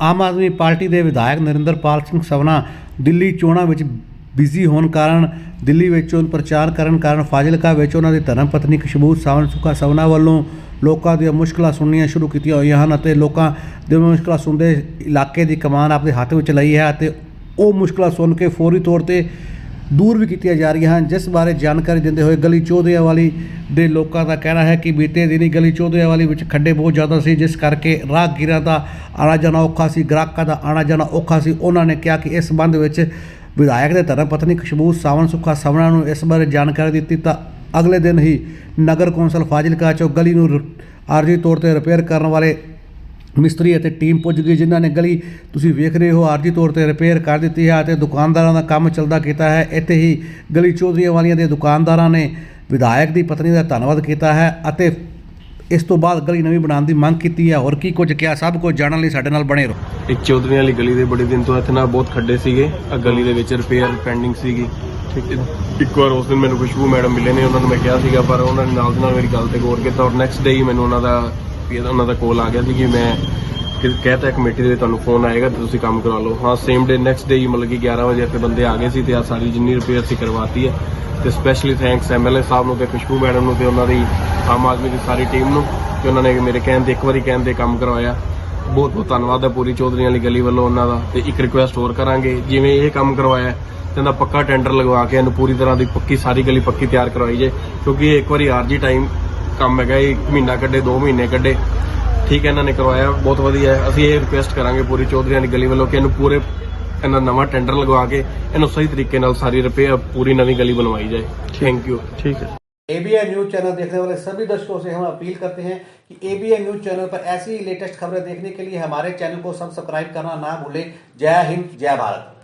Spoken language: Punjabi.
ਆਮ ਆਦਮੀ ਪਾਰਟੀ ਦੇ ਵਿਧਾਇਕ ਨਰਿੰਦਰਪਾਲ ਸਿੰਘ ਸਵਨਾ ਦਿੱਲੀ ਚੋਣਾਂ ਵਿੱਚ ਬਿਜ਼ੀ ਹੋਣ ਕਾਰਨ, ਦਿੱਲੀ ਵਿੱਚ ਉਹ ਪ੍ਰਚਾਰ ਕਰਨ ਕਾਰਨ ਫਾਜ਼ਿਲਕਾ ਵਿੱਚ ਉਹਨਾਂ ਦੀ ਧਰਮ ਪਤਨੀ ਖੁਸ਼ਬੂ ਸਾਵਨ ਸੁਖਾ ਸਵਨਾ ਵੱਲੋਂ ਲੋਕਾਂ ਦੀਆਂ ਮੁਸ਼ਕਲਾਂ ਸੁਣਨੀਆਂ ਸ਼ੁਰੂ ਕੀਤੀਆਂ ਹੋਈਆਂ ਹਨ ਅਤੇ ਲੋਕਾਂ ਦੇ ਮੁਸ਼ਕਲਾਂ ਸੁਣਦੇ ਇਲਾਕੇ ਦੀ ਕਮਾਨ ਆਪਣੇ ਹੱਥ ਵਿੱਚ ਲਈ ਹੈ ਅਤੇ ਉਹ ਮੁਸ਼ਕਲਾਂ ਸੁਣ ਕੇ ਫੌਰੀ ਤੌਰ ਤੇ ਦੂਰ ਵੀ ਕੀਤੀਆਂ ਜਾ ਰਹੀਆਂ ਹਨ, ਜਿਸ ਬਾਰੇ ਜਾਣਕਾਰੀ ਦਿੰਦੇ ਹੋਏ ਗਲੀ ਚੌਧਰੀਆਂ ਵਾਲੀ ਦੇ ਲੋਕਾਂ ਦਾ ਕਹਿਣਾ ਹੈ ਕਿ ਬੀਤੇ ਦਿਨੀ ਗਲੀ ਚੌਧਰੀਆਂ ਵਾਲੀ ਵਿੱਚ ਖੱਡੇ ਬਹੁਤ ਜ਼ਿਆਦਾ ਸੀ, ਜਿਸ ਕਰਕੇ ਰਾਹਗੀਰਾਂ ਦਾ ਆਣਾ ਜਾਣਾ ਔਖਾ ਸੀ, ਗ੍ਰਾਹਕਾਂ ਦਾ ਆਣਾ ਜਾਣਾ ਔਖਾ ਸੀ। ਉਹਨਾਂ ਨੇ ਕਿਹਾ ਕਿ ਇਸ ਸੰਬੰਧ ਵਿੱਚ ਵਿਧਾਇਕ ਦੇ ਧਰਮ ਪਤਨੀ ਖੁਸ਼ਬੂ ਸਾਵਣ ਸੁੱਖਾ ਸਵਣਾ ਨੂੰ ਇਸ ਬਾਰੇ ਜਾਣਕਾਰੀ ਦਿੱਤੀ ਤਾਂ ਅਗਲੇ ਦਿਨ ਹੀ ਨਗਰ ਕੌਂਸਲ ਫਾਜ਼ਿਲਕਾ ਚੋਂ ਗਲੀ ਨੂੰ ਰ- ਆਰਜੀ ਤੌਰ ਤੇ ਰਿਪੇਅਰ ਕਰਨ ਵਾਲੇ ਮਿਸਤਰੀ ਅਤੇ ਟੀਮ ਪੁੱਜ ਗਈ ਜਿਨ੍ਹਾਂ ਨੇ ਗਲੀ ਤੁਸੀਂ ਵੇਖ ਰਹੇ ਹੋ ਆਰਜੀ ਤੌਰ ਤੇ ਰਿਪੇਅਰ ਕਰ ਦਿੱਤੀ ਹੈ ਅਤੇ ਦੁਕਾਨਦਾਰਾਂ ਦਾ ਕੰਮ ਚੱਲਦਾ ਕੀਤਾ ਹੈ। ਇੱਥੇ ਹੀ ਗਲੀ ਚੌਧਰੀਆਂ ਵਾਲੀਆਂ ਦੇ ਦੁਕਾਨਦਾਰਾਂ ਨੇ ਵਿਧਾਇਕ ਦੀ ਪਤਨੀ ਦਾ ਧੰਨਵਾਦ ਕੀਤਾ ਹੈ ਅਤੇ ਇਸ ਤੋਂ ਬਾਅਦ ਗਲੀ ਨਵੀਂ ਬਣਾਉਣ ਦੀ ਮੰਗ ਕੀਤੀ ਹੈ। ਹੋਰ ਕੀ ਕੁਝ ਕਿਹਾ? ਸਭ ਕੁਝ ਜਾਣਨ ਲਈ ਸਾਡੇ ਨਾਲ ਬਣੇ ਰਹੋ। ਇੱਕ ਚੌਧਰੀਆਂ ਵਾਲੀ ਗਲੀ ਦੇ ਬੜੇ ਦਿਨ ਤੋਂ ਇੱਥੇ ਨਾ ਬਹੁਤ ਖੱਡੇ ਸੀਗੇ। ਆ ਗਲੀ ਦੇ ਵਿੱਚ ਰਿਪੇਅਰ ਪੈਂਡਿੰਗ ਸੀਗੀ। ਠੀਕ ਹੈ। ਇੱਕ ਵਾਰ ਉਸ ਦਿਨ ਮੈਨੂੰ ਖੁਸ਼ਬੂ ਮੈਡਮ ਮਿਲੇ ਨੇ ਉਹਨਾਂ ਨੂੰ ਮੈਂ ਕਿਹਾ ਸੀਗਾ ਪਰ ਉਹਨਾਂ ਨੇ ਨਾਲ ਦੀ ਨਾਲ ਮੇਰੀ ਗੱਲ ਤੇ ਗੌਰ ਕੀਤਾ ਔਰ ਨੈਕਸਟ ਡੇ ਹੀ ਮੈਨੂੰ ਉਹਨਾਂ ਦਾ ਵੀ ਉਹਨਾਂ ਦਾ ਕੋਲ ਆ ਗਿਆ ਸੀ ਕਿ ਮੈਂ ਕਹਿਤਾ ਕਮੇਟੀ ਦੇ ਵਿੱਚ ਤੁਹਾਨੂੰ ਫੋਨ ਆਏਗਾ ਤੇ ਤੁਸੀਂ ਕੰਮ ਕਰਾ ਲਓ। ਹਾਂ ਸੇਮ ਡੇ ਨੈਕਸਟ ਡੇ ਹੀ ਮਤਲਬ ਕਿ 11 ਵਜੇ ਇੱਥੇ ਬੰਦੇ ਆ ਗਏ ਸੀ ਤੇ ਆ ਸਾਰੀ ਜਿੰਨੀ ਰਿਪੇਅਰ ਸੀ ਕਰਵਾਤੀ ਹੈ। ਤੇ ਸਪੈਸ਼ਲੀ ਥੈਂਕਸ ਐਮਐਲਏ ਸਾਹਿਬ ਨੂੰ ਤੇ ਖੁਸ਼ਬੂ ਮੈਡਮ ਨੂੰ ਤੇ ਉਹਨਾਂ ਦੀ ਆਮ ਆਦਮੀ ਦੀ ਸਾਰੀ ਟੀਮ ਨੂੰ ਕਿ ਉਹਨਾਂ ਨੇ ਮੇਰੇ ਕਹਿਣ ਤੇ ਇੱਕ ਵਾਰੀ ਕਹਿਣ ਤੇ ਕੰਮ ਕਰਵਾਇਆ। ਬਹੁਤ ਬਹੁਤ ਧੰਨਵਾਦ ਹੈ ਪੂਰੀ ਚੌਧਰੀ ਵਾਲੀ ਗਲੀ ਵੱਲੋਂ ਉਹਨਾਂ ਦਾ ਤੇ ਇੱਕ ਰਿਕੁਐਸਟ ਹੋਰ ਕਰਾਂਗੇ। ਜਿਵੇਂ ਇਹ ਕੰਮ ਕਰਵਾਇਆ, ਤੇ ਦਾ ਪੱਕਾ ਟੈਂਡਰ ਲਗਵਾ ਕੇ ਇਹਨੂੰ ਪੂਰੀ ਤਰ੍ਹਾਂ ਦੀ ਪੱਕੀ ਸਾਰੀ ਗਲੀ ਪੱਕੀ ਤਿਆਰ ਕਰਵਾਈ ਜੇ ਕਿਉਂਕਿ ਇਹ ਇੱਕ ਵਾਰੀ ਆਰਜੀ ਟਾਈਮ ਕੰਮ ਹੈਗਾ ਇਹ ਇੱਕ ਮਹੀਨਾ ਕੱਢੇ 2 ਮਹੀਨੇ ਕੱਢੇ ਠੀਕ ਹੈ ਇਹਨਾਂ ਨੇ ਕਰਵਾਇਆ ਬਹੁਤ ਵਧੀਆ ਹੈ ਅਸੀਂ ਇਹ ਰਿਕੁਐਸਟ ਕਰਾਂਗੇ ਪੂਰੀ ਚੌਧਰੀਆਂ ਦੀ ਗਲੀ ਵੱਲੋਂ ਕਿ ਇਹਨੂੰ ਪੂਰੇ ਇਹਨਾਂ ਨਵਾਂ ਟੈਂਡਰ ਲਗਵਾ ਕੇ ਇਹਨੂੰ ਸਹੀ ਤਰੀਕੇ ਨਾਲ ਸਾਰੀ ਰਿਪੇਅਰ ਪੂਰੀ ਨਵੀਂ ਗਲੀ ਬਣਵਾਈ ਜਾਏ ਥੈਂਕ ਯੂ ठीक है एबीएन न्यूज चैनल देखने वाले सभी दर्शकों से हम अपील करते हैं कि एबीएन न्यूज चैनल पर ऐसी ही लेटेस्ट खबरें देखने के लिए हमारे चैनल को सब्सक्राइब करना ना भूलें जय हिंद जय भारत